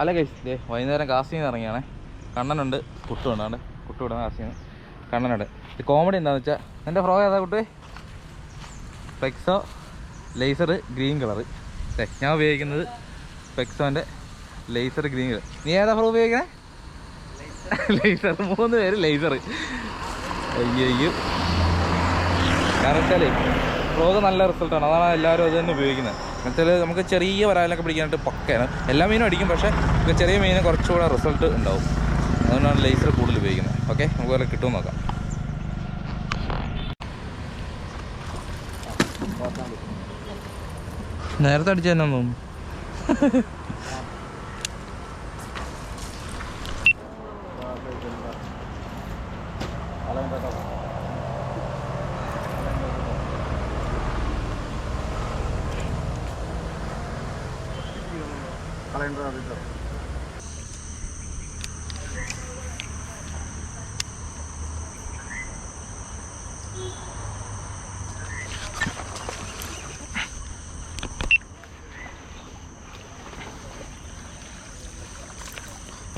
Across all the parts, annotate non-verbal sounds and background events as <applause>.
അല്ല കഴിച്ച് ദേ വൈകുന്നേരം കാസിൽ നിന്ന് ഇറങ്ങിയാണേ. കണ്ണനുണ്ട് കുട്ടുമുണ്ട് അവിടെ കുട്ടുവിടുന്ന കാസിൽ നിന്ന് കണ്ണനുണ്ട്. ഇത് കോമഡി എന്താണെന്ന് വെച്ചാൽ എന്റെ ഫ്രോ ഏതാ കുട്ടി? പെക്സോ ലേസർ ഗ്രീൻ കളറ് ഞാൻ ഉപയോഗിക്കുന്നത് പെക്സോന്റെ ലേസർ ഗ്രീൻ കളർ നീ ഏതാ ഫ്രോ ഉപയോഗിക്കണേ? ലേസർ <laughs> മൂന്ന് പേര് ലേസർ അയ്യോ കാരണം വെച്ചാലേ ഫ്രോഗ് നല്ല റിസൾട്ടാണ് അതാണ് എല്ലാവരും അത് തന്നെ ഉപയോഗിക്കുന്നത്. എന്നുവെച്ചാൽ നമുക്ക് ചെറിയ വരാലൊക്കെ പിടിക്കാനായിട്ട് പക്കയാണ്. എല്ലാ മീനും അടിക്കും പക്ഷേ നമുക്ക് ചെറിയ മീനിന് കുറച്ചുകൂടെ റിസൾട്ട് ഉണ്ടാവും. അതുകൊണ്ടാണ് ലേസർ കൂടുതൽ ഉപയോഗിക്കുന്നത്. ഓക്കെ നമുക്ക് വല്ല കിട്ടുമെന്ന് നോക്കാം. നേരത്തെ അടിച്ചു തന്നെ തോന്നുന്നു <laughs>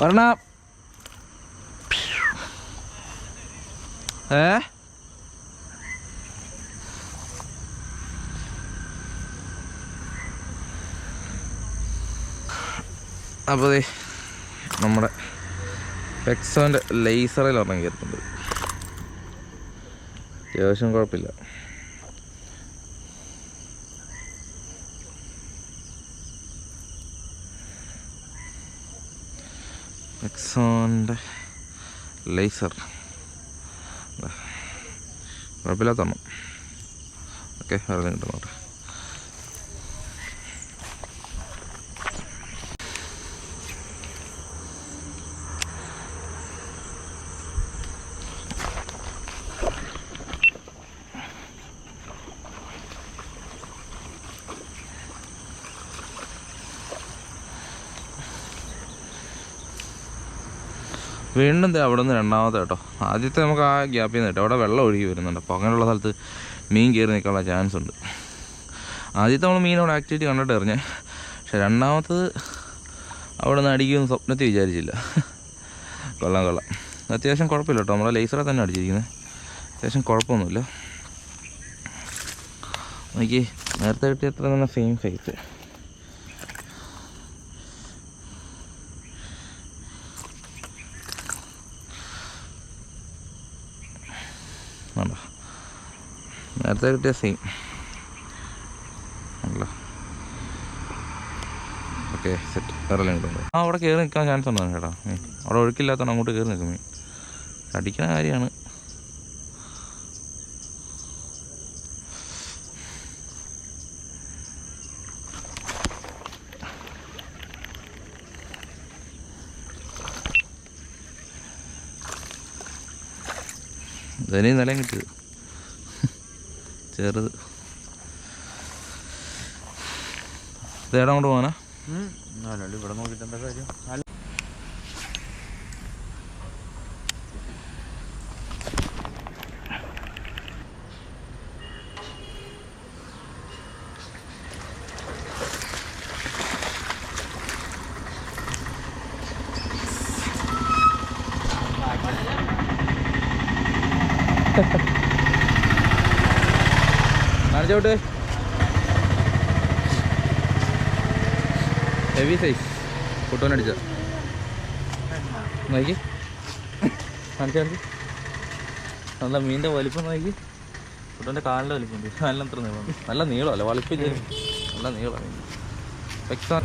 ഒരെണ്ണം ഏ അപ്പോൾ നമ്മുടെ പെക്സോന്റെ ലേസറിൽ ഒരെണ്ണം കയറുന്നുണ്ട് അത്യാവശ്യം കുഴപ്പമില്ല. പെക്സോന്റെ ലേസർ കുഴപ്പമില്ലാത്തണ്ണം ഓക്കെ വേറെ കിട്ടുന്നോട്ടെ വീണ്ടും അവിടെ നിന്ന് രണ്ടാമത്തെ കേട്ടോ. ആദ്യത്തെ നമുക്ക് ആ ഗ്യാപ്പിൽ നിന്ന് കേട്ടോ. അവിടെ വെള്ളം ഒഴുകി വരുന്നുണ്ട്. അപ്പോൾ അങ്ങനെയുള്ള സ്ഥലത്ത് മീൻ കയറി നിൽക്കാനുള്ള ചാൻസ് ഉണ്ട്. ആദ്യത്തെ നമ്മൾ മീനോട് ആക്ടിവിറ്റി കണ്ടിട്ട് എറിഞ്ഞ്. പക്ഷെ രണ്ടാമത്തത് അവിടെ നിന്ന് അടിക്കുമെന്ന് സ്വപ്നത്തിൽ വിചാരിച്ചില്ല. കൊള്ളാം കൊള്ളാം. അത്യാവശ്യം കുഴപ്പമില്ല കേട്ടോ. നമ്മളെ ലേസറെ തന്നെ അടിച്ചിരിക്കുന്നത് അത്യാവശ്യം കുഴപ്പമൊന്നുമില്ല. നോക്കി നേരത്തെ കിട്ടിയ അത്ര തന്നെ സെയിം ഫേസ് വേണ്ട നേരത്തെ കിട്ടിയ സെയിം അല്ല ഓക്കെ സെറ്റ് വേറെ ആ അവിടെ കയറി നിൽക്കാൻ ചാൻസ് ഉണ്ടോ? ചേട്ടാ അവിടെ ഒഴുക്കില്ലാത്തതാണ് അങ്ങോട്ട് കയറി നിൽക്കും മീൻ അടിക്കുന്ന കാര്യമാണ് ഇതിന് നിലയും കിട്ടിയത്. ചെറുത് ഇതേടെ അങ്ങോട്ട് പോകാനാ? ഇവിടെ നോക്കിയിട്ട് എന്താ കാര്യം? കാണിച്ചോട്ട് ഹെവി സൈസ് ഫോട്ടോനടിച്ച നോക്കി. കാണിച്ചു നല്ല മീനിന്റെ വലിപ്പം നോക്കി. ഫോട്ടോന്റെ കാലിന്റെ വലിപ്പം നല്ല അത്ര നീളം നല്ല നീളമല്ല? വലിപ്പം നല്ല നീളം എക്സാം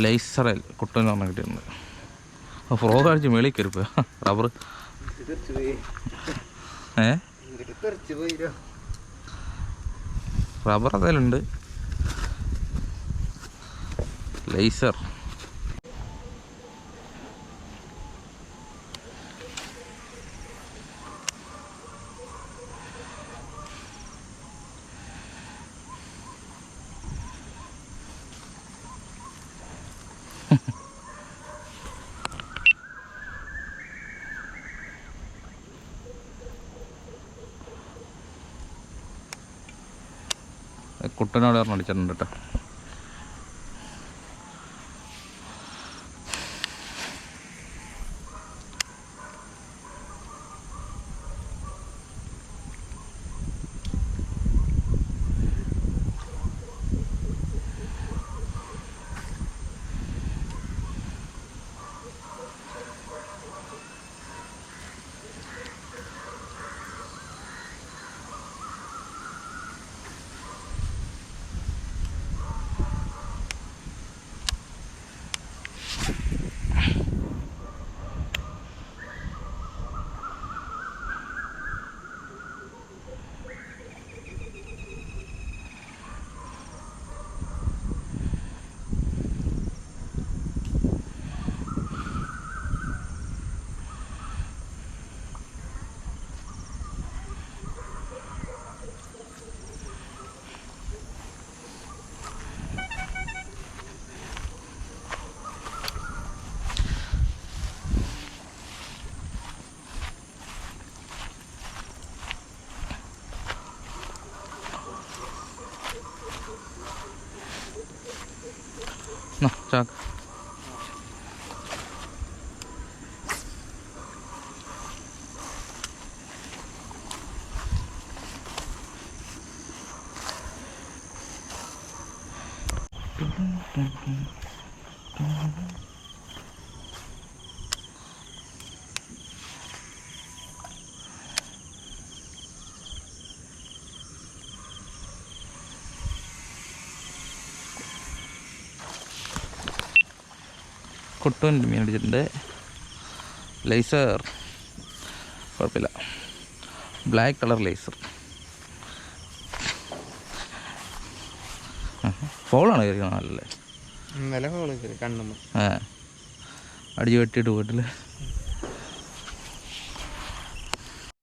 ലൈസറൽ കുട്ടൻ പറഞ്ഞ കിട്ടിയിട്ടുണ്ട് അപ്പോൾ ഫ്രോഗ് അടിച്ച് മേളിൽ കയറിപ്പോ റബ്ബർ. ഏ? റബ്ബർ അതിലുണ്ട് ലേസർ. കുട്ടനോട് പറഞ്ഞ് അടിച്ചിട്ടുണ്ട് കേട്ടോ. Ну, так. Mm-hmm. കുട്ടൻ മീൻ അടിച്ചിട്ടുണ്ട് ലേസർ കുഴപ്പമില്ല. ബ്ലാക്ക് കളർ ലേസർ ഫോളാണ് കയറി ഇന്നലെ ഹോൾ കണ്ണുമ്മ ആ. അടിച്ച് വെട്ടിയിട്ട് പോയിട്ടില്ലേ.